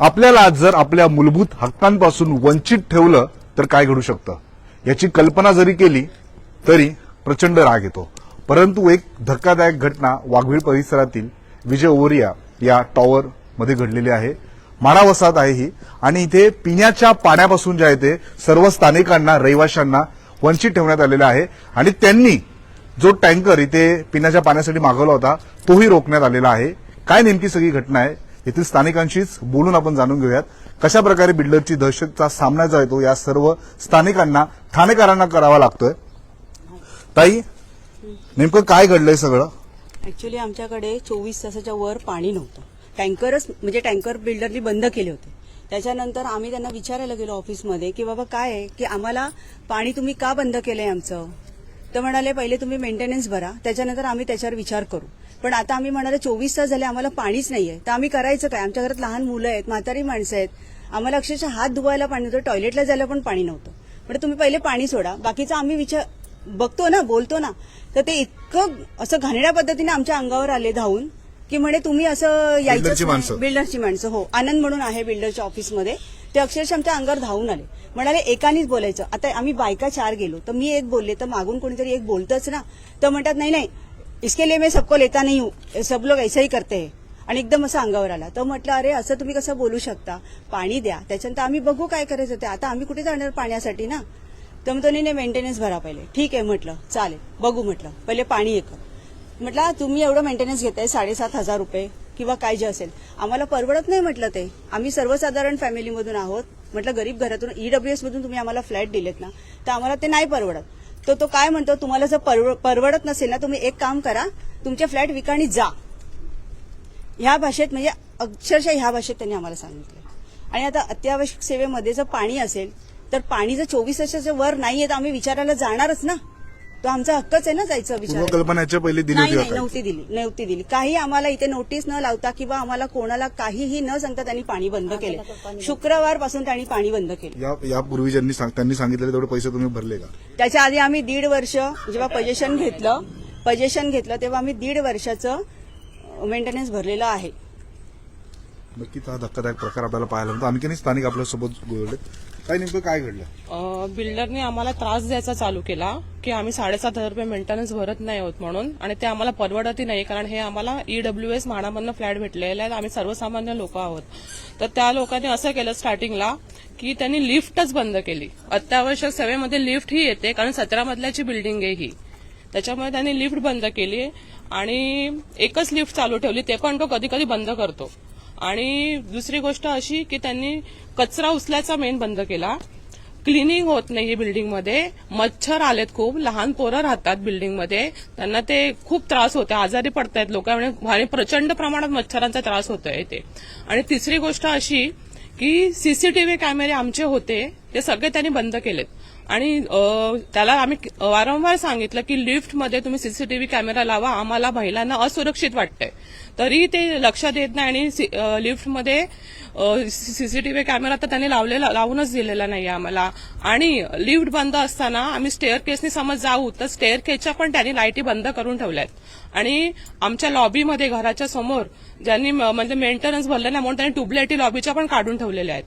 आपल्याला जर आपल्या मूलभूत हक्कांपासून वंचित ठेवलं तर काय घडू शकतं? याची कल्पना जरी केली तरी प्रचंड राग येतो. परंतु एक धक्कादायक घटना वाघवीळ परिसरातील विजय ओरिया या टॉवर मध्ये घडलेली आहे. माणावसात वसाहत आहे ही. आणि इथे पिण्याच्या पाण्यापासून जे आहे ते सर्व स्थानिकांना रहिवाशांना वंचित ठेवण्यात आलेलं आहे. आणि त्यांनी जो टँकर इथे पिण्याच्या पाण्यासाठी मागवला होता तोही रोखण्यात आलेला आहे. काय नेमकी सगळी घटना आहे? येथील स्थानिकांशीच बोलून आपण जाणून घेऊयात. कशा प्रकारे बिल्डरची दहशतचा सामना जो आहे तो या सर्व स्थानिकांना ठाणेकरांना करावा लागतोय? ताई नेमकं काय घडलंय सगळं? ऍक्च्युली आमच्याकडे चोवीस तासाच्या वर पाणी नव्हतं. टँकरच म्हणजे टँकर बिल्डरनी बंद केले होते. त्याच्यानंतर आम्ही त्यांना विचारायला गेलो ऑफिसमध्ये की बाबा काय आहे? की आम्हाला पाणी तुम्ही का बंद केलंय आमचं? तर म्हणाले पहिले तुम्ही मेंटेनन्स भरा. त्याच्यानंतर आम्ही त्याच्यावर विचार करू. पण आता आम्ही म्हणाले चोवीस तास झाले आम्हाला पाणीच नाहीये. तर आम्ही करायचं काय? आमच्या घरात लहान मुलं आहेत म्हातारी माणसं आहेत. आम्हाला अक्षरशः हात धुवायला पाणी नव्हतं टॉयलेटला जायला पण पाणी नव्हतं. म्हणजे तुम्ही पहिले पाणी सोडा. बाकीचं आम्ही विचार बघतो ना बोलतो ना. तर ते इतकं असं घाणेड्या पद्धतीने आमच्या अंगावर आले धावून की म्हणे तुम्ही असं यायचं बिल्डरची माणसं. बिल्डरची माणसं हो. आनंद म्हणून आहे बिल्डरच्या ऑफिसमध्ये ते अक्षरशः आमच्या अंगावर धावून आले. म्हणाले एकानीच बोलायचं. आता आम्ही बायका चार गेलो. तर मी एक बोलले तर मागून कोणीतरी एक बोलतच ना. तर म्हणतात नाही नाही इसके लिए मैं सबको लेता नहीं हूँ। सब लोग ऐसा ही करते हैं। आणि एकदम असं अंगावर आला. तर म्हटलं अरे असं तुम्ही कसं बोलू शकता? पाणी द्या. त्याच्यानंतर आम्ही बघू काय करायचं ते. आता आम्ही कुठे जाणार पाण्यासाठी ना? तर मग तो नाही मेंटेनन्स भरा पहिले. ठीक आहे म्हटलं. चालेल. बघू म्हटलं. पहिले पाणी एक. म्हटलं तुम्ही एवढं मेंटेनन्स घेताय साडेसात हजार रुपये किंवा काय जे असेल. आम्हाला परवडत नाही म्हटलं ते. आम्ही सर्वसाधारण फॅमिलीमधून आहोत. म्हटलं गरीब घरातून ईडब्ल्यूएस मधून तुम्ही आम्हाला फ्लॅट दिलेत ना तर आम्हाला ते नाही परवडत. तर तो काय म्हणतो तुम्हाला जर परव- परवडत नसेल ना तुम्ही एक काम करा तुमचे फ्लॅट विकाणी जा. ह्या भाषेत म्हणजे अक्षरशः ह्या भाषेत त्यांनी आम्हाला सांगितलं. आणि आता अत्यावश्यक सेवेमध्ये जर पाणी असेल तर पाणी जर चोवीस वर्षाच्या वर नाहीये तर आम्ही विचारायला जाणारच ना. तो आमचा हक्कच आहे ना जायचं विचार. पूर्वकल्पना याच्या पहिले दिली नाही होती नाही का नव्हती दिली नव्हती दिली. काही आम्हाला इथे नोटीस न लावता किंवा आम्हाला कोणाला काहीही न सांगता त्यांनी पाणी बंद केले. शुक्रवारपासून त्यांनी पाणी बंद केलं. या यापूर्वी ज्यांनी सांग- त्यांनी सांगितलेले तेवढे पैसे तुम्ही भरले का? त्याच्या आधी आम्ही दीड वर्ष जेव्हा पजेशन घेतलं पजेशन घेतलं तेव्हा आम्ही दीड वर्षाचं मेंटेनन्स भरलेलं आहे. नक्कीच हा धक्कादायक प्रकार आपल्याला पाहायला मिळतो. आणखीनही स्थानिक आपल्यासोबत बोलले. काय नेमकं काय घडलं? बिल्डरने आम्हाला त्रास द्यायचा चालू केला की आम्ही साडेसात हजार रुपये मेंटेनन्स भरत नाही आहोत म्हणून आणि ते आम्हाला परवडतही नाही कारण हे आम्हाला ईडब्ल्यू एस म्हाडामधनं फ्लॅट भेटलेले आहेत आम्ही सर्वसामान्य लोक आहोत. तर त्या लोकांनी असं केलं स्टार्टिंगला की त्यांनी लिफ्टच बंद केली. अत्यावश्यक सेवेमध्ये लिफ्ट ही येते कारण सतरा मधल्याची बिल्डिंग आहे ही. त्याच्यामुळे त्यांनी लिफ्ट बंद केली आणि एकच लिफ्ट चालू ठेवली ते पण तो कधी कधी बंद करतो. आणि दुसरी गोष्ट अशी की त्यांनी कचरा उचलायचा मेन बंद केला. क्लिनिंग होत नाही बिल्डिंगमध्ये मच्छर आलेत खूप. लहान पोरं राहतात बिल्डिंगमध्ये त्यांना ते खूप त्रास होते आजारी पडतायत लोक आणि प्रचंड प्रमाणात मच्छरांचा त्रास होतोय ते आणि तिसरी गोष्ट अशी की सीसीटीव्ही कॅमेरे आमचे होते. ते सगळे त्यांनी बंद केलेत. आणि त्याला आम्ही वारंवार सांगितलं की लिफ्टमध्ये तुम्ही सीसीटीव्ही कॅमेरा लावा आम्हाला महिलांना असुरक्षित वाटतंय. तरी ते लक्ष देत नाही आणि सी- लिफ्टमध्ये सीसीटीव्ही कॅमेरा तर त्यांनी लावलेला लावूनच दिलेला नाही आम्हाला. आणि लिफ्ट बंद असताना आम्ही स्टेअर केसनी समज जाऊ तर स्टेअर केसच्या पण त्यांनी लाईटी बंद करून ठेवल्यात. आणि आमच्या लॉबीमध्ये घराच्या समोर ज्यांनी म- म्हणजे मेंटेनन्स भरलं नाही म्हणून त्यांनी ट्यूबलाईटी लॉबीच्या पण काढून ठेवलेल्या आहेत.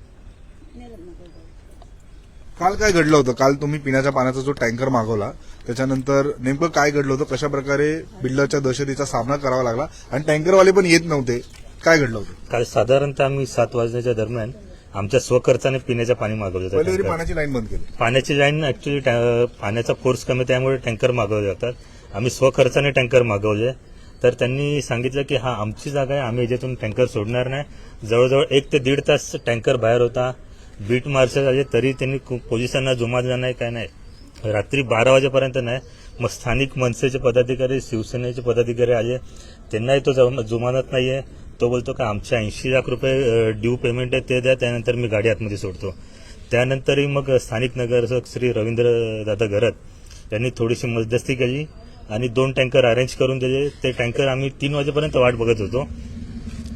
काल काय घडलं होतं? काल तुम्ही पिण्याच्या पाण्याचा जो टँकर मागवला त्याच्यानंतर नेमकं काय घडलं होतं? कशा प्रकारे बिल्डरच्या दहशतीचा सामना करावा लागला? आणि टँकरवाले पण येत नव्हते. काय घडलं होतं? काल साधारणतः आम्ही सात वाजण्याच्या दरम्यान आमच्या स्वखर्चाने पिण्याचं पाणी मागवलं पहिले तरी जातं पाण्याची लाईन बंद केली. पाण्याची लाईन ऍक्च्युली पाण्याचा फोर्स कमी त्यामुळे टँकर मागवले जातात. आम्ही स्वखर्चाने टँकर मागवले. तर त्यांनी सांगितलं की हा आमची जागा आहे आम्ही याच्यातून टँकर सोडणार नाही. जवळजवळ एक ते दीड तास टँकर बाहेर होता. बीट मार्शल आले तरी त्यांनी कु- पोलिसांना जुमाजला नाही काय नाही. रात्री बारा वाजेपर्यंत नाही मग स्थानिक मनसेचे पदाधिकारी शिवसेनेचे पदाधिकारी आले. त्यांनाही तो जुमानत जुमानत आहे तो बोलतो का आमचे ऐंशी लाख रुपये ड्यू पेमेंट आहे ते द्या त्यानंतर मी गाडी आतमध्ये सोडतो. त्यानंतरही मग स्थानिक नगरसेवक श्री रवींद्र दादा घरत यांनी थोडीशी मध्यस्थी केली आणि दोन टँकर अरेंज करून दिले. ते टँकर आम्ही तीन वाजेपर्यंत वाट बघत होतो.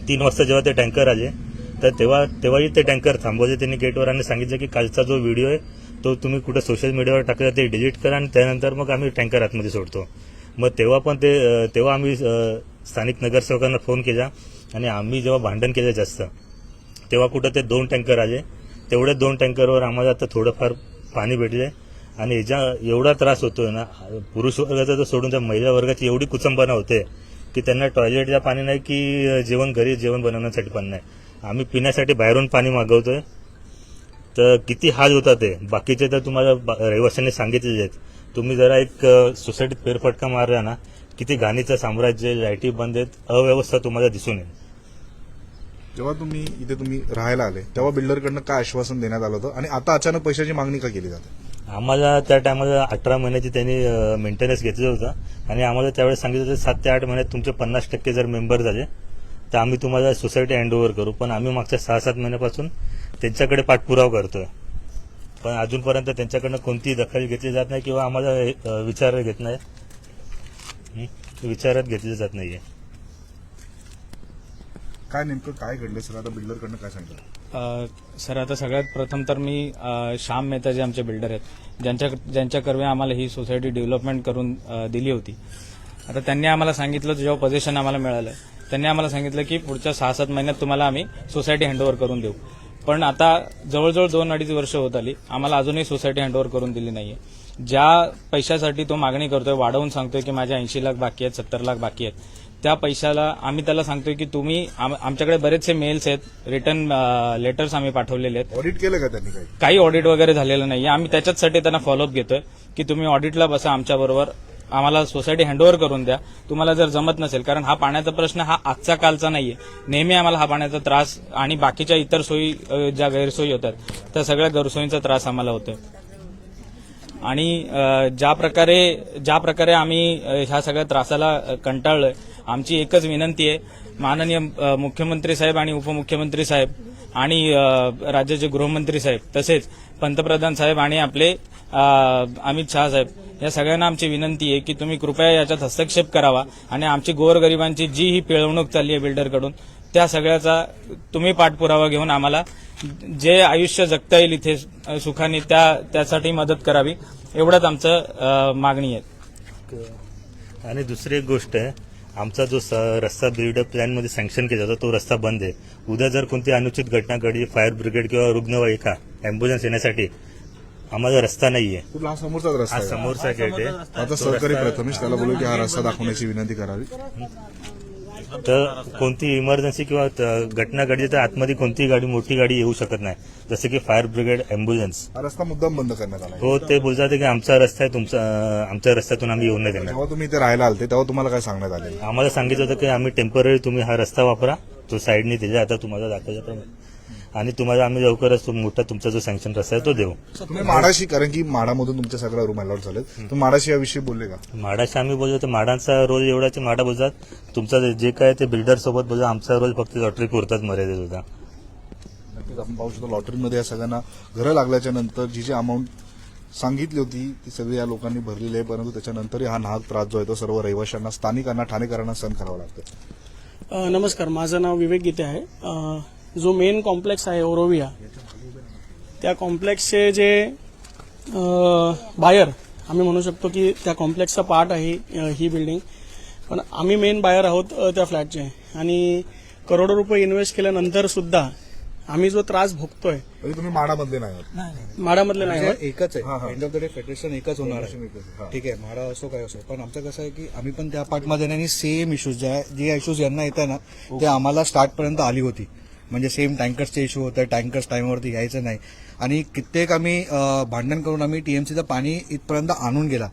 तीन वाजता जेव्हा ते टँकर आले तर तेव्हा तेव्हाही ते टँकर थांबवले त्यांनी गेटवर आणि सांगितलं की कालचा जो व्हिडिओ आहे तो तुम्ही कुठं सोशल मीडियावर टाकला ते डिलीट करा आणि त्यानंतर मग आम्ही टँकर आतमध्ये सोडतो. मग तेव्हा पण ते तेव्हा आम्ही स्थानिक नगरसेवकांना फोन केला आणि आम्ही जेव्हा भांडण केलं जास्त तेव्हा कुठं ते दोन टँकर आले. तेवढ्या दोन टँकरवर आम्हाला आता थोडंफार पाणी भेटले आणि याच्या एवढा त्रास होतोय ना पुरुष वर्गाचा तर सोडून त्या महिला वर्गाची एवढी कुचंबना होते की त्यांना टॉयलेटला पाणी नाही की जेवण घरी जेवण बनवण्यासाठी पण नाही. आम्ही पिण्यासाठी बाहेरून पाणी मागवतोय. तर किती हाल होतात ते? बाकीचे तर तुम्हाला रहिवाशांनी सांगितलेले आहेत. तुम्ही जरा एक सोसायटीत फेरफटका मारला ना किती घाणीचं साम्राज्य लाईटी बंद आहेत अव्यवस्था तुम्हाला दिसून येईल. जेव्हा तुम्ही इथे तुम्ही राहायला आले तेव्हा बिल्डरकडनं काय आश्वासन देण्यात आलं होतं? आणि आता अचानक पैशाची मागणी का केली जाते? आम्हाला त्या टायमाला अठरा महिन्याची त्यांनी मेंटेनन्स घेतलं होतं. आणि आम्हाला त्यावेळेस सांगितलं होतं सात ते आठ महिन्यात तुमचे पन्नास टक्के जर मेंबर झाले तर आम्ही तुम्हाला सोसायटी हँडओव्हर करू पण आम्ही मागच्या सहा सात महिन्यापासून त्यांच्याकडे पाठपुरावा करतोय. पण अजूनपर्यंत त्यांच्याकडनं कोणतीही दखल घेतली जात नाही किंवा आम्हाला विचार घेत नाही. हं? विचारात घेतली जात नाहीये. काय नेमकं काय घडलं सर? आता बिल्डरकडनं काय सांगितलं सर आता सगळ्यात प्रथम तर मी श्याम मेहता जे आमचे बिल्डर आहेत. ज्यांच्या ज्यांच्या कर्वे आम्हाला ही सोसायटी डेव्हलपमेंट करून दिली होती. आता त्यांनी आम्हाला सांगितलं जेव्हा पोझिशन आम्हाला मिळालं त्यांनी आम्हाला सांगितलं की पुढच्या सहा सात महिन्यात तुम्हाला आम्ही सोसायटी हँडओव्हर करून देऊ. पण आता जवळजवळ दोन अडीच वर्ष होत आली आम्हाला अजूनही सोसायटी हँडओव्हर करून दिली नाहीये. ज्या पैशासाठी तो मागणी करतोय वाढवून सांगतोय की माझ्या ऐंशी लाख बाकी आहेत सत्तर लाख बाकी आहेत त्या पैशाला आम्ही त्याला सांगतोय की तुम्ही आम- आमच्याकडे बरेचसे मेल्स आहेत रिटर्न लेटर्स आम्ही पाठवलेले आहेत. ऑडिट केलं का त्यांनी काही? काही ऑडिट वगैरे झालेलं नाही आम्ही त्याच्याचसाठी त्यांना फॉलोअप घेतोय की तुम्ही ऑडिटला बसा आमच्याबरोबर. आम्हाला सोसायटी हँडओव्हर करून द्या. तुम्हाला जर जमत नसेल कारण हा पाण्याचा प्रश्न हा आजचा कालचा नाहीये. नेहमी आम्हाला हा पाण्याचा त्रास आणि बाकीच्या इतर सोयी ज्या गैरसोयी होतात त्या सगळ्या गैरसोयींचा त्रास आम्हाला होतोय. आणि ज्या प्रकारे ज्या प्रकारे आम्ही ह्या सगळ्या त्रासाला कंटाळलोय आमची एकच विनंती आहे. माननीय मुख्यमंत्री साहेब आणि उपमुख्यमंत्री साहेब आणि राज्याचे गृहमंत्री साहेब तसेच पंतप्रधान साहेब आणि आपले अमित शहा साहेब या सगळ्यांना आमची विनंती आहे की तुम्ही कृपया याच्यात हस्तक्षेप करावा आणि आमची गोरगरिबांची जी ही पिळवणूक चालली आहे बिल्डरकडून त्या सगळ्याचा तुम्ही पाठपुरावा घेऊन आम्हाला जे आयुष्य जगता येईल इथे सुखाने त्या त्यासाठी मदत करावी एवढंच आमचं मागणी आहे. आणि दुसरी एक गोष्ट आहे आमचा जो स- रस्ता बिल्डअप प्लॅनमध्ये सँक्शन केला होता तो रस्ता बंद आहे. उद्या जर कोणती अनुचित घटना घडली फायर ब्रिगेड किंवा रुग्णवाहिका अँब्युलन्स येण्यासाठी आम्हाला रस्ता नाहीये. कुठला? हा समोरचाच रस्ता आहे. समोरचा गेट आहे. आता सहकारी प्रथमेश त्याला बोलू की हा रस्ता दाखवण्याची विनंती करावी. तर कोणती इमर्जन्सी किंवा घटना घडली तर आतमध्ये कोणतीही गाडी मोठी गाडी येऊ शकत नाही. जसं की फायर ब्रिगेड अँब्युलन्स हा रस्ता मुद्दाम बंद करण्यात आला. हो ते बोलतात की आमचा रस्ता आहे तुमचा आमच्या रस्त्यातून आम्ही येऊन नाही देणार. जेव्हा तुम्ही इथे राहायला आलते तेव्हा तुम्हाला काय सांगण्यात आले आम्हाला सांगितलं होतं की आम्ही टेंपररी तुम्ही हा रस्ता वापरा तो साईडने दिला आता तुम्हाला दाखवला आणि तुम्हाला आम्ही लवकरच तो मोठा तुमचा जो सँक्शन रस्ता आहे तो देऊ. तुम्ही माडाशी कारण की माडामधून तुमच्या सगळ्या रूम अलाउड झालेत. तुम्ही माडाशी याविषयी बोलले का? माडाशी आम्ही बोललो तर माडांचा रोल एवढा की माडा बोलतात तुमचा जे- जे काय ते बिल्डर सोबत बोलतो आमचा रोल फक्त लॉटरी पुरताच मर्यादित होता. नक्कीच आपण पाहू शकतो लॉटरीमध्ये या सगळ्यांना घरं लागल्याच्या नंतर जी जी अमाऊंट सांगितली होती ती सगळी या लोकांनी भरलेली आहे परंतु त्याच्यानंतरही हा नाहक त्रास जो आहे तो सर्व रहिवाशांना स्थानिकांना ठाणेकरांना सहन करावा लागतो. अ, नमस्कार माझं नाव विवेक गीते आहे. अ, जो मेन कॉम्प्लेक्स आहे ओरोविया त्या कॉम्प्लेक्सचे जे बायर आम्ही म्हणू शकतो की त्या कॉम्प्लेक्सचा पार्ट आहे ही बिल्डिंग पण आम्ही मेन बायर आहोत त्या फ्लॅटचे आणि करोडो रुपये इन्व्हेस्ट केल्यानंतर सुद्धा आम्ही जो त्रास भोगतोय म्हणजे तुम्ही माडामधले नाही आहात. माडामधले नाही आहोत. एकच आहे. End of the day federation एकच होणार आहे. ठीक आहे म्हाडा असो काय असो. पण आमचं कसं आहे की आम्ही पण त्या पार्टमध्ये नाही सेम इश्यूज ज्या जे इश्यूज यांना येत आहे ना ते आम्हाला स्टार्ट पर्यंत आली होती. म्हणजे सेम टँकर्सचे इश्यू होते टँकर्स टाइमवरती यायचं नाही. आणि कित्येक आम्ही भांडण करून आम्ही टीएमसीचं पाणी इथपर्यंत आणून गेला.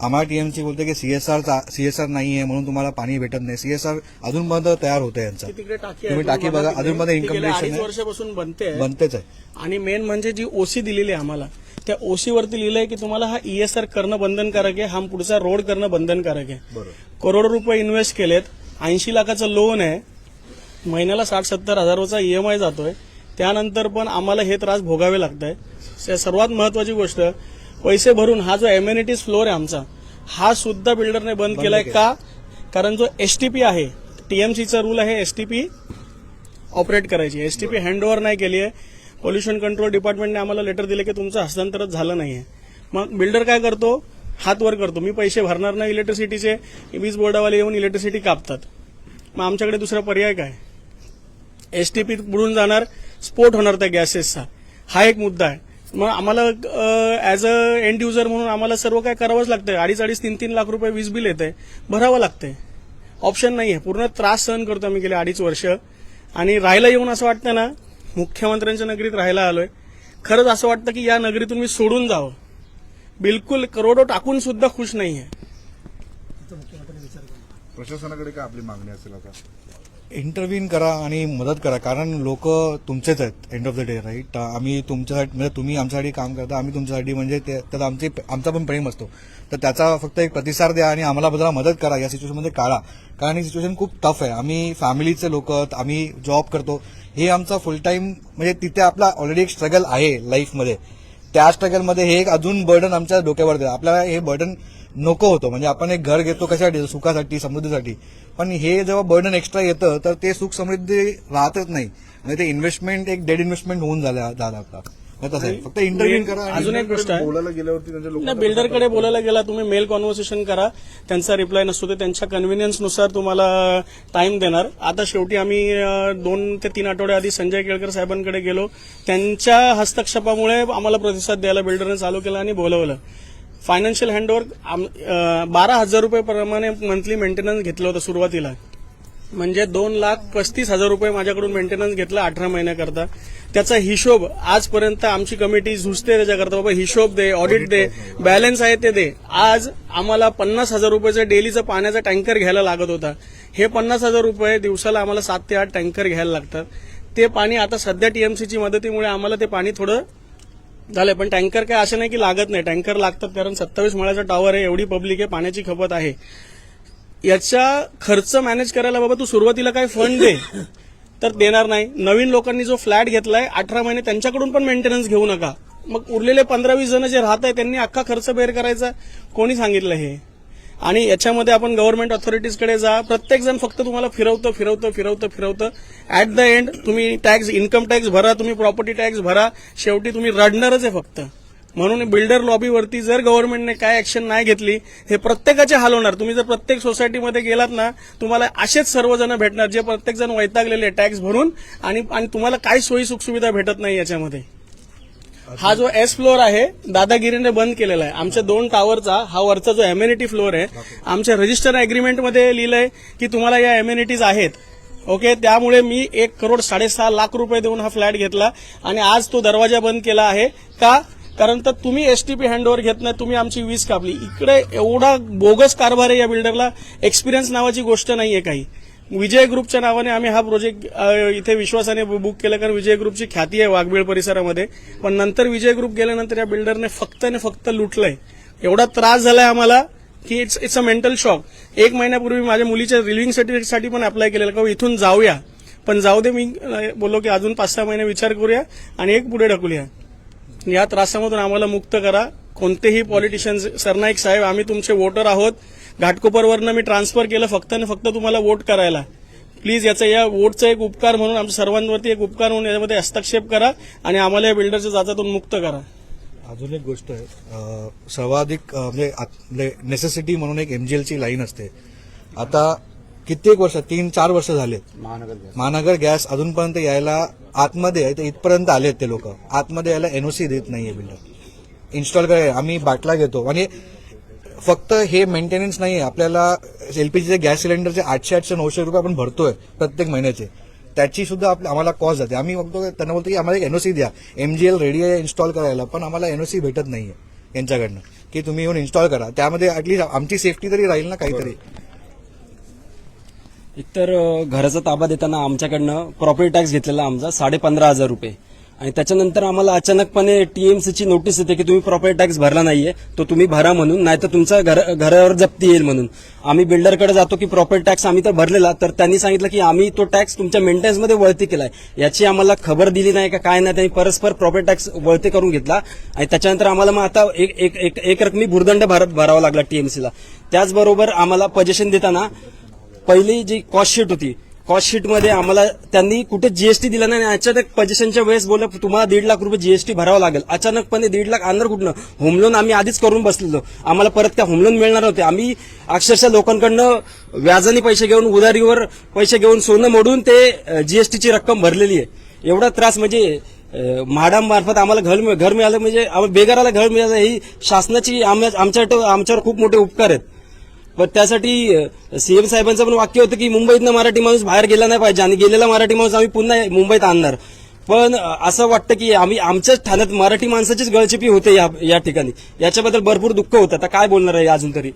आम्हाला टीएमसी बोलते की सीएसआर सीएसआर नाही आहे म्हणून तुम्हाला पाणी भेटत नाही. सीएसआर अजूनपर्यंत तयार होतं यांचं. तुम्ही टाकी बघा तिकडे. अजूनमध्ये ती गेल्या इन्कम्प्लिशन अडीच आहे. वर्षापासून बनते. बनतेच आहे. आणि मेन म्हणजे जी ओसी दिलेली आहे आम्हाला त्या ओसी वरती लिहिलंय की तुम्हाला हा ईएसआर करणं बंधनकारक आहे हा पुढचा रोड करणं बंधनकारक आहे. करोडो रुपये इन्व्हेस्ट केलेत ऐंशी लाखाचं लोन आहे महिन्याला साठ सत्तर हजाराचा ईएमआय जातोय. त्यानंतर पण आम्हाला हे त्रास भोगावे लागत आहे सर्वात महत्वाची गोष्ट पैसे भरून हा जो एम्युनिटीज फ्लोर आहे आमचा हा सुद्धा बिल्डरने बंद केलाय का? कारण जो एसटीपी आहे टीएमसीचा रूल आहे एसटीपी ऑपरेट करायची. एसटीपी हँडओव्हर नाही केली आहे. पोल्युशन कंट्रोल डिपार्टमेंटने आम्हाला लेटर दिले की तुमचं हस्तांतरच झालं नाहीये. मग बिल्डर काय करतो? हात वर करतो. मी पैसे भरणार नाही इलेक्ट्रिसिटीचे वीज बोर्डावाले येऊन इलेक्ट्रिसिटी कापतात. मग आमच्याकडे दुसरा पर्याय काय? एसटीपीत बुडून जाणार स्फोट होणार त्या गॅसेसचा. हा एक मुद्दा आहे. मग आम्हाला ऍज अ एंड युजर म्हणून आम्हाला सर्व काय करावंच लागतंय. अडीच अडीच तीन तीन लाख रुपये वीज बिल येते भरावं लागतंय. ऑप्शन नाही आहे पूर्ण त्रास सहन करतो आम्ही गेले अडीच वर्ष. आणि राहायला येऊन असं वाटतं ना मुख्यमंत्र्यांच्या नगरीत राहायला आलोय. खरंच असं वाटतं की या नगरीतून मी सोडून जावं. बिलकुल करोडो टाकून सुद्धा खुश नाही आहे प्रशासनाकडे काय आपली मागणी असेल आता? इंटरव्हीन करा आणि मदत करा. कारण लोक तुमचेच आहेत end of the day right आम्ही तुमच्यासाठी म्हणजे तुम्ही आमच्यासाठी काम करता आम्ही तुमच्यासाठी म्हणजे ते- त्यात आमचे आमचा पण प्रेम असतो. तर त्याचा फक्त एक प्रतिसाद द्या आणि आम्हाला बदला मदत करा या सिच्युएशनमध्ये काढा. कारण ही सिच्युएशन खूप टफ आहे. आम्ही फॅमिलीचे लोक आम्ही जॉब करतो. हे आमचा फुल टाईम म्हणजे तिथे आपला ऑलरेडी एक स्ट्रगल आहे लाईफमध्ये त्या स्ट्रगलमध्ये हे एक अजून बर्डन आमच्या डोक्यावर देतं. आपल्याला हे बर्डन नको होतं. म्हणजे आपण एक घर घेतो कशासाठी? सुखासाठी समृद्धीसाठी. पण हे जेव्हा बर्डन एक्स्ट्रा येतं तर ते सुख समृद्धी राहतच नाही. म्हणजे ते इन्व्हेस्टमेंट एक डेड इन्व्हेस्टमेंट होऊन झालं तसं आहे. फक्त इंटरव्ह्यू करा अजून एक गोष्ट आहे. बोलायला गेल्यावरती त्यांच्या लोक नाही बिल्डरकडे बोलायला गेला तुम्ही मेल कॉन्व्हर्सेशन करा. त्यांचा रिप्लाय नसतो ते त्यांच्या कन्व्हिनियन्सनुसार तुम्हाला टाइम देणार. आता शेवटी आम्ही दोन ते तीन आठवडे आधी संजय केळकर साहेबांकडे गेलो. त्यांच्या हस्तक्षेपामुळे आम्हाला प्रतिसाद द्यायला बिल्डरने चालू केला आणि बोलवलं. फायनान्शियल हँडओव्हर बारा हजार रुपये प्रमाणे मंथली मेंटेनन्स घेतलं होतं सुरुवातीला. म्हणजे दोन लाख पस्तीस हजार रुपये माझ्याकडून मेंटेनन्स घेतला अठरा महिन्याकरता. त्याचा हिशोब आजपर्यंत आमची कमिटी झुजते त्याच्याकरता बाबा हिशोब दे ऑडिट दे बॅलन्स आहे ते दे. आज आम्हाला पन्नास हजार रुपयाचं डेलीचं पाण्याचा टँकर घ्यायला लागत होता. हे पन्नास हजार रुपये दिवसाला आम्हाला सात ते आठ टँकर घ्यायला लागतात. ते पाणी आता सध्या टीएमसीची मदतीमुळे आम्हाला ते पाणी थोडं झालंय पण टँकर काय असं नाही की लागत नाही. टँकर लागतात कारण सत्तावीस मळ्याचा टॉवर आहे एवढी पब्लिक आहे पाण्याची खपत आहे. याचा खर्च मॅनेज करायला बाबा तू सुरुवातीला काय फंड दे तर देणार नाही. नवीन लोकांनी जो फ्लॅट घेतलाय अठरा महिने त्यांच्याकडून पण मेंटेनन्स घेऊ नका. मग उरलेले पंधरा वीस जण जे राहत आहे त्यांनी अख्खा खर्च बेअर करायचा? कोणी सांगितलं हे? आणि याच्यामध्ये आपण गव्हर्नमेंट ऑथॉरिटीजकडे जा. प्रत्येक जण फक्त तुम्हाला फिरवतं फिरवतं फिरवतं फिरवतं. ऍट द एंड तुम्ही टॅक्स इन्कम टॅक्स भरा तुम्ही प्रॉपर्टी टॅक्स भरा. शेवटी तुम्ही रडणारच आहे फक्त. म्हणून बिल्डर लॉबीवरती जर गव्हर्नमेंटने काय ऍक्शन नाही घेतली हे प्रत्येकाचे हाल होणार. तुम्ही जर प्रत्येक सोसायटीमध्ये गेलात ना तुम्हाला असेच सर्वजण भेटणार जे प्रत्येकजण वैतागलेले टॅक्स भरून आणि आणि तुम्हाला काय सोयी सुखसुविधा भेटत नाही याच्यामध्ये. हा जो एस फ्लोअर आहे दादागिरीने बंद केलेला आहे. आमच्या दोन टावरचा हा वरचा जो एम्युनिटी फ्लोअर आहे आमच्या रजिस्टर अग्रीमेंटमध्ये लिहिलंय की तुम्हाला या एम्युनिटीज आहेत. ओके त्यामुळे मी एक करोड साडेसहा लाख रुपये देऊन हा फ्लॅट घेतला आणि आज तो दरवाजा बंद केला आहे. का? कारण तर तुम्ही एसटीपी हँडओव्हर घेत नाही तुम्ही आमची वीज कापली. इकडे एवढा बोगस कारभार आहे या बिल्डरला एक्सपिरियन्स नावाची गोष्ट नाहीये काही. विजय ग्रुपच्या नावाने आम्ही हा प्रोजेक्ट इथे विश्वासाने बुक केला कारण विजय ग्रुपची ख्याती आहे वाघबीळ परिसरामध्ये. पण नंतर विजय ग्रुप गेल्यानंतर या बिल्डरने फक्त आणि फक्त लुटलंय. एवढा त्रास झालाय आम्हाला की it's it's a mental shock एक महिन्यापूर्वी माझ्या मुलीच्या रिलिव्हिंग सर्टिफिकेटसाठी पण अप्लाय केलेलं का हो, इथून जाऊया. पण जाऊ दे मी बोललो की अजून पाच सहा महिने विचार करूया आणि एक पुढे ढकलूया. या त्रासामधून आम्हाला मुक्त करा. कोणतेही पॉलिटिशियन सरनाईक साहेब आम्ही तुमचे वोटर आहोत. घाटकोपरवरनं मी ट्रान्सफर केलं फक्त आणि फक्त तुम्हाला वोट करायला. प्लीज याचा या वोटचा एक उपकार म्हणून आमच्या सर्वांवरती एक उपकार म्हणून याच्यामध्ये हस्तक्षेप करा आणि आम्हाला या बिल्डरच्या जाचातून मुक्त करा. अजून एक गोष्ट आहे. सर्वाधिक म्हणजे नेसेसिटी म्हणून एक एमजीएलची लाईन असते. आता कित्येक वर्ष तीन चार वर्ष झाले महानगर गॅस. अजूनपर्यंत यायला आतमध्ये आहे ते इथपर्यंत आलेत ते लोक. आतमध्ये यायला एनओसी देत नाहीये बिल्डर इन्स्टॉल करायला. आम्ही बाटला घेतो. आणि फक्त हे मेंटेनन्स नाही आहे आपल्याला एलपीजीचे गॅस सिलेंडरचे आठशे आठशे नऊशे रुपये आपण भरतोय प्रत्येक महिन्याचे. त्याची सुद्धा आपल्या- आम्हाला कॉस्ट जाते. आम्ही बघतो त्यांना बोलतो की आम्हाला एक एनओसी द्या. एमजीएल रेडी आहे इन्स्टॉल करायला पण आम्हाला एनओसी भेटत नाहीये यांच्याकडनं. की तुम्ही येऊन इन्स्टॉल करा. त्यामध्ये ऍटलीस्ट आमची सेफ्टी तरी राहील ना काहीतरी. एकतर घराचा ताबा देताना आमच्याकडनं प्रॉपर्टी टॅक्स घेतलेला आमचा साडे पंधरा हजार रुपये. आणि त्याच्यानंतर आम्हाला अचानकपणे टीएमसीची नोटीस येते की तुम्ही प्रॉपर्टी टॅक्स भरला नाहीये तो तुम्ही भरा म्हणून नाहीतर तुमचा घर घरावर जप्ती येईल म्हणून. आम्ही बिल्डरकडे जातो की प्रॉपर्टी टॅक्स आम्ही तर भरलेला तर त्यांनी सांगितलं की आम्ही तो टॅक्स तुमच्या मेंटेनन्समध्ये वळती केलाय. याची आम्हाला खबर दिली नाही का काय नाही त्यांनी परस्पर प्रॉपर्टी टॅक्स वळती करून घेतला. आणि त्याच्यानंतर आम्हाला मग आता एक एक एक एक रकमी भूर्दंड भरावा लागला टीएमसीला. त्याचबरोबर आम्हाला पजेशन देताना पहिली जी कॉस्टशीट होती कॉस्ट आम्हाला त्यांनी कुठे जीएसटी दिला नाही आणि अचानक पजेशनच्या वेळेस बोललं तुम्हाला दीड लाख रुपये जीएसटी भरावा लागेल. अचानकपणे दीड लाख आणणार कुठनं? होम लोन आम्ही आधीच करून बसलेलो. आम्हाला परत त्या होम लोन मिळणार होते आम्ही अक्षरशः लोकांकडनं व्याजाने पैसे घेऊन उधारीवर पैसे घेऊन सोनं मोडून ते जीएसटीची रक्कम भरलेली आहे. एवढा त्रास म्हणजे म्हाडामार्फत आम्हाला घर मिळ- घर मिळालं म्हणजे आम्हाला बेगाराला घर मिळालं. ही शासनाची आमच्या आमच्यावर खूप मोठे उपकार आहेत. पण त्यासाठी सीएम साहेबांचं पण वाक्य होतं की मुंबईतनं मराठी माणूस बाहेर गेला नाही पाहिजे आणि गेलेला मराठी माणूस आम्ही पुन्हा मुंबईत आणणार. पण असं वाटतं की आम्ही आमच्याच ठाण्यात मराठी माणसाचीच गळचिपी होते या या ठिकाणी. याच्याबद्दल भरपूर दुःख होतं. आता काय बोलणार आहे अजून तरी?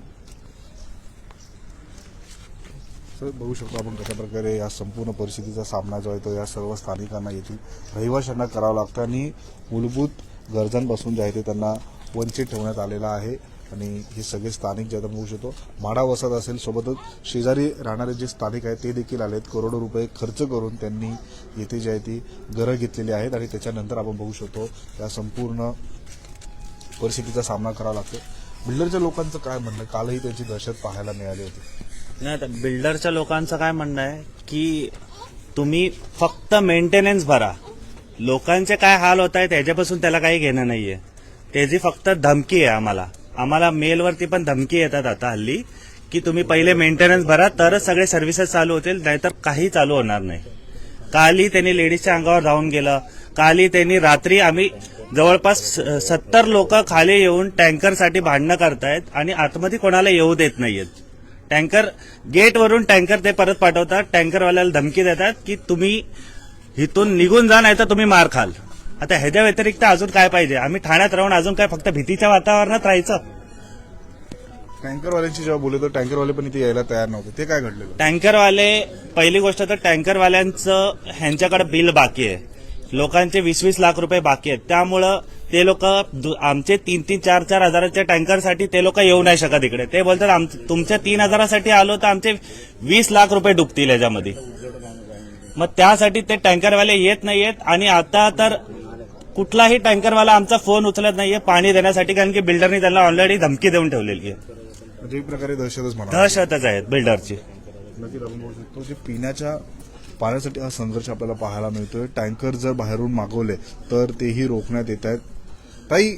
बघू शकतो आपण कशा प्रकारे या संपूर्ण परिस्थितीचा सामना जो आहे तो या सर्व स्थानिकांना येथील रहिवाशांना करावा लागतो आणि मूलभूत गरजांपासून जे आहे ते त्यांना वंचित ठेवण्यात आलेला आहे. आणि हे सगळे स्थानिक जे आता बघू शकतो माडा वसत असेल सोबतच शेजारी राहणारे जे स्थानिक आहेत ते देखील आलेत. करोडो रुपये खर्च करून त्यांनी येथे जे आहे ती घरं घेतलेली आहेत आणि त्याच्यानंतर आपण बघू शकतो या संपूर्ण परिस्थितीचा सामना करावा लागतो. बिल्डरच्या लोकांचं काय म्हणणं? कालही त्यांची दहशत पाहायला मिळाली होती. नाही आता बिल्डरच्या लोकांचं काय म्हणणं आहे की तुम्ही फक्त मेंटेनन्स भरा. लोकांचे काय हाल होत आहेत त्याच्यापासून त्याला काही घेणं नाहीये. त्याची फक्त धमकी आहे आम्हाला. आम्हाला मेलवरती पण धमकी येतात आता हल्ली की तुम्ही पहिले मेंटेनन्स भरा तरच सगळे सर्व्हिसेस चालू होतील नाहीतर काही चालू होणार नाही. कालही त्यांनी लेडीजच्या अंगावर धावून गेलं. कालही त्यांनी रात्री आम्ही जवळपास सत्तर लोक खाली येऊन टँकरसाठी भांडणं करतायत आणि आतमध्ये कोणाला येऊ देत नाहीयेत. टँकर गेटवरून टँकर ते परत पाठवतात टँकरवाल्याला धमकी देतात की तुम्ही इथून निघून जा नाही तर तुम्ही मार खाल. आता ह्याच्या व्यतिरिक्त अजून काय पाहिजे? आम्ही ठाण्यात राहून अजून काय फक्त भीतीच्या वातावरणात राहायचं? टँकरवाल्यांची जेव्हा बोलले तर टँकरवाले पण इथे यायला तयार नव्हते. ते काय घडलेलं? टँकरवाले पहिली गोष्ट तर टँकरवाल्यांचं ह्यांच्याकडे बिल बाकी आहे. लोकांचे वीस वीस लाख रुपये बाकी आहेत. त्यामुळं ते लोक आमचे तीन तीन चार चार हजाराच्या टँकरसाठी ते लोक येऊ नाही शकत इकडे. ते बोलतात तुमच्या तीन हजारासाठी आलो तर आमचे वीस लाख रुपये डुबतील याच्यामध्ये मग त्यासाठी ते टँकरवाले येत नाहीयेत आणि आता तर कुठलाही टँकरवाला आमचा फोन उचलत नाहीये पाणी देण्यासाठी कारण की बिल्डरनी त्यांना ऑलरेडी धमकी देऊन ठेवलेली आहे. म्हणजे एक प्रकारे दहशतच म्हणा. दहशतच आहेत बिल्डरची. नक्कीच आपण बघू शकतो जे पिण्याच्या पाण्यासाठी हा संघर्ष आपल्याला पाहायला मिळतोय. टँकर जर बाहेरून मागवले तर तेही रोखण्यात येत आहेत. काही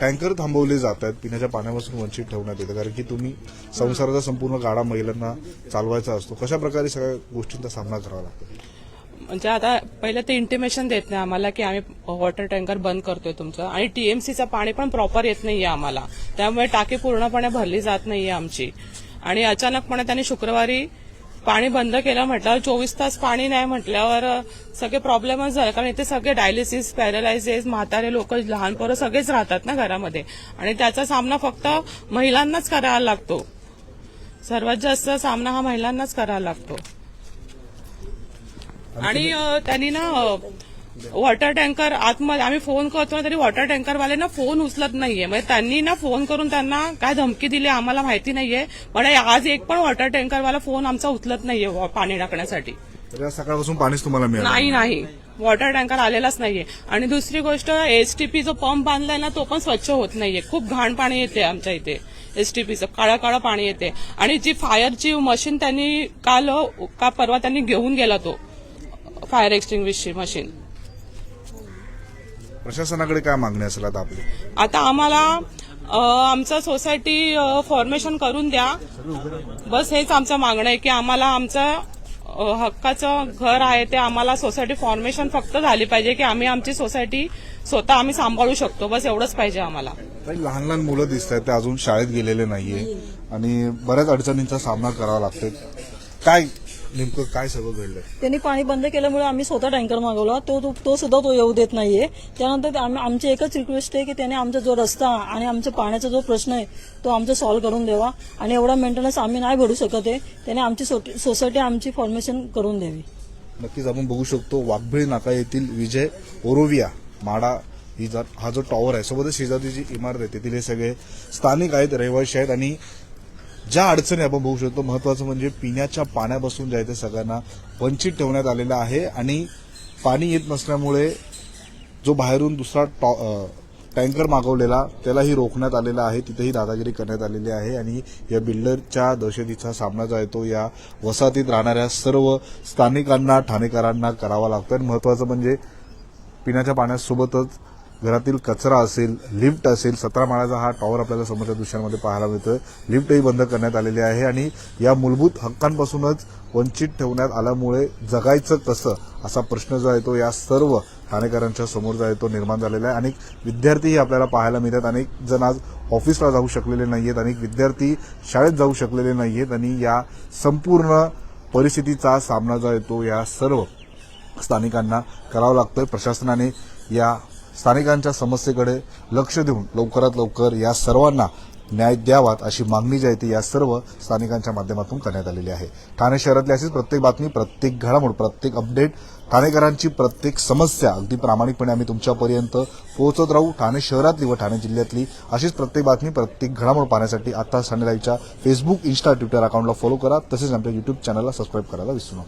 टँकर थांबवले जात आहेत. पिण्याच्या पाण्यापासून वंचित ठेवण्यात येतं. कारण की तुम्ही संसाराचा संपूर्ण गाडा महिलांना चालवायचा असतो. कशा प्रकारे सगळ्या गोष्टींचा सामना करावा लागतो? म्हणजे आता पहिलं ते इंटिमेशन देत नाही आम्हाला की आम्ही वॉटर टँकर बंद करतोय तुमचं. आणि टीएमसीचं पाणी पण प्रॉपर येत नाहीये आम्हाला. त्यामुळे टाकी पूर्णपणे भरली जात नाहीये आमची. आणि अचानकपणे त्यांनी शुक्रवारी पाणी बंद केलं म्हटल्यावर चोवीस तास पाणी नाही म्हटल्यावर सगळे प्रॉब्लेमच झाले. कारण इथे सगळे डायलिसिस पॅरालायसिस म्हातारे लोक लहान पोरं सगळेच राहतात ना घरामध्ये. आणि त्याचा सामना फक्त महिलांनाच करायला लागतो. सर्वात जास्त सामना हा महिलांनाच करायला लागतो. आणि त्यांनी ना वॉटर टँकर आतमध्ये आम्ही फोन करतो ना तरी वॉटर टँकरवाले ना फोन उचलत नाहीये. म्हणजे त्यांनी ना फोन करून त्यांना काय धमकी दिली आम्हाला माहिती नाहीये. पण आज एक पण वॉटर टँकरवाला फोन आमचा उचलत नाहीये पाणी टाकण्यासाठी. सकाळपासून पाणीच तुम्हाला मिळालं नाही नाही. वॉटर टँकर आलेलाच नाहीये. आणि दुसरी गोष्ट एसटीपी जो पंप बांधलाय ना तो पण स्वच्छ होत नाहीये. खूप घाण पाणी येते आमच्या इथे एसटीपीचं काळं काळं पाणी येते. आणि जी फायरची मशीन त्यांनी काल का परवा त्यांनी घेऊन गेला तो. फायर एक्सटिंग्विशची मशीन. प्रशासनाकडे काय मागणी असेल आता आपली? आता आम्हाला अ, आमचं सोसायटी फॉर्मेशन करून द्या. बस हेच आमचं मागणं आहे की आम्हाला आमचं अ, हक्काचं घर आहे ते आम्हाला सोसायटी फॉर्मेशन फक्त झाली पाहिजे की आम्ही आमची सोसायटी स्वतः आम्ही सांभाळू शकतो. बस एवढंच पाहिजे आम्हाला. काही लहान लहान मुलं दिसत आहेत ते अजून शाळेत गेलेले नाहीये. आणि बऱ्याच अडचणींचा सामना करावा लागतोय. काय नेमकं काय सगळं घडलंय त्यांनी पाणी बंद केल्यामुळे आम्ही स्वतः टँकर मागवला. तो तो- तो सुद्धा तो येऊ देत नाहीये. त्यानंतर आमची एकच रिक्वेस्ट आहे की त्याने आमचा जो रस्ता आणि आमच्या पाण्याचा जो प्रश्न आहे तो आमचा सॉल्व्ह करून द्यावा आणि एवढा मेंटेनन्स आम्ही नाही भरू शकत आहे. त्याने आमची सोटी- सोसायटी आमची फॉर्मेशन करून द्यावी. नक्कीच आपण बघू शकतो वाघबिळी नाका येथील विजय ओरोविया माडा ही जा- हा जो टॉवर आहे सोबतच शेजारची जी इमारत आहे. तेथील हे सगळे स्थानिक आहेत रहिवासी आहेत आणि ज्या अडचणी आपण बघू शकतो महत्वाचं म्हणजे पिण्याच्या पाण्यापासून जे आहे ते सगळ्यांना वंचित ठेवण्यात आलेलं आहे आणि पाणी येत नसल्यामुळे जो बाहेरून दुसरा टॉ- टँकर मागवलेला त्यालाही रोखण्यात आलेला आहे तिथेही दादागिरी करण्यात आलेली आहे आणि या बिल्डरच्या दहशतीचा सामना जो आहे तो या वसाहतीत राहणाऱ्या सर्व स्थानिकांना ठाणेकरांना करावा लागतो आणि महत्वाचं म्हणजे पिण्याच्या पाण्यासोबतच घरातील कचरा असेल लिफ्ट असेल सतरा माळ्याचा हा टॉवर आपल्याला समोरच्या दृश्यांमध्ये पाहायला मिळतोय. लिफ्टही बंद करण्यात आलेली आहे आणि या मूलभूत हक्कांपासूनच वंचित ठेवण्यात आल्यामुळे जगायचं कसं असा प्रश्न जो आहे तो या सर्व ठाणेकरांच्या समोर जो आहे तो निर्माण झालेला आहे. अनेक विद्यार्थीही आपल्याला पाहायला मिळतात. अनेक जण आज ऑफिसला जाऊ शकलेले नाही आहेत अनेक विद्यार्थी शाळेत जाऊ शकलेले नाही आहेत आणि या संपूर्ण परिस्थितीचा सामना जो आहे तो या सर्व स्थानिकांना करावं लागतोय. प्रशासनाने या स्थानिकांच्या समस्येकडे लक्ष देऊन लवकरात लवकर या सर्वांना न्याय द्यावात अशी मागणी जी आहे ती या सर्व स्थानिकांच्या माध्यमातून करण्यात आलेली आहे. ठाणे शहरातली अशीच प्रत्येक बातमी प्रत्येक घडामोड प्रत्येक अपडेट ठाणेकरांची प्रत्येक समस्या अगदी प्रामाणिकपणे आम्ही तुमच्यापर्यंत पोहोचत राहू. ठाणे शहरातली व ठाणे जिल्ह्यातली अशीच प्रत्येक बातमी प्रत्येक घडामोड पाहण्यासाठी आता ठाणे लाईव्हच्या फेसबुक इन्स्टा ट्विटर अकाउंटला फॉलो करा. तसेच आमच्या युट्यूब चॅनलला सबस्क्राईब करायला विसरू नका.